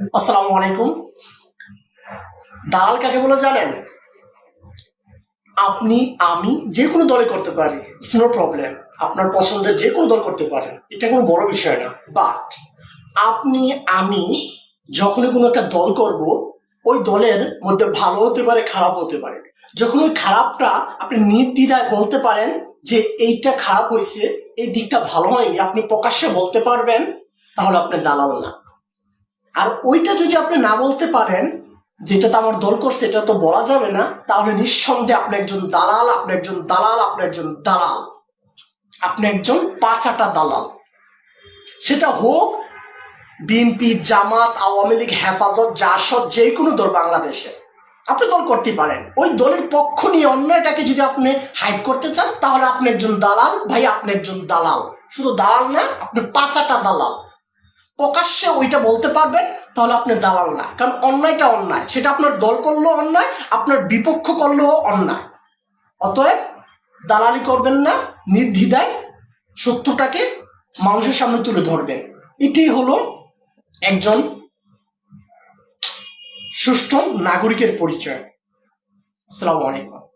আসসালামু আলাইকুম। দালাল কাকে বলে জানেন? আপনি, আমি যে কোনো দলে করতে পারি ইটস নো প্রবলেম আপনার পছন্দের যে কোনো দল করতে পারেন, এটা কোনো বড় বিষয় না। বাট আপনি, আমি যখনই কোনো একটা দল করব, ওই দলের মধ্যে ভালো হতে পারে, খারাপ হতে পারে। যখন ওই খারাপটা আপনি নির্দ্বিধায় বলতে পারেন যে এইটা খারাপ হয়েছে এই দিকটা ভালো হয়নি, আপনি প্রকাশ্যে বলতে পারবেন, তাহলে আপনি দালাল না। আর ওইটা যদি আপনি না বলতে পারেন, যেটা তো আমার দল করছে, এটা তো বলা যাবে না, তাহলে নিঃসন্দেহে আপনি একজন দালাল, আপনি একজন দালাল, আপনি একজন দালাল। আপনি একজন পাঁচাটা দালাল। সেটা হোক বিএনপি জামাত, আওয়ামী লীগ, হেফাজত, জাসদ, যে কোনো দল বাংলাদেশে। আপনি দল করতে পারেন। ওই দলের পক্ষ নিয়ে অন্যটাকে যদি আপনি হাইড করতে চান, তাহলে আপনি একজন দালাল, ভাই, আপনি একজন দালাল। শুধু দালাল না, আপনি পাঁচাটা দালাল। প্রকাশ্যে ওইটা বলতে পারবেন, তাহলে আপনি দালাল না। কারণ অন্যায়টা অন্যায়। সেটা আপনার দল করলেও অন্যায়, আপনার বিপক্ষ করলেও অন্যায়। অতএব দালালি করবেন না, নির্দ্বিধায় সত্যটাকে মানুষের সামনে তুলে ধরবেন। এটাই হলো একজন সুষ্ঠু নাগরিকের পরিচয়। আসসালামু আলাইকুম।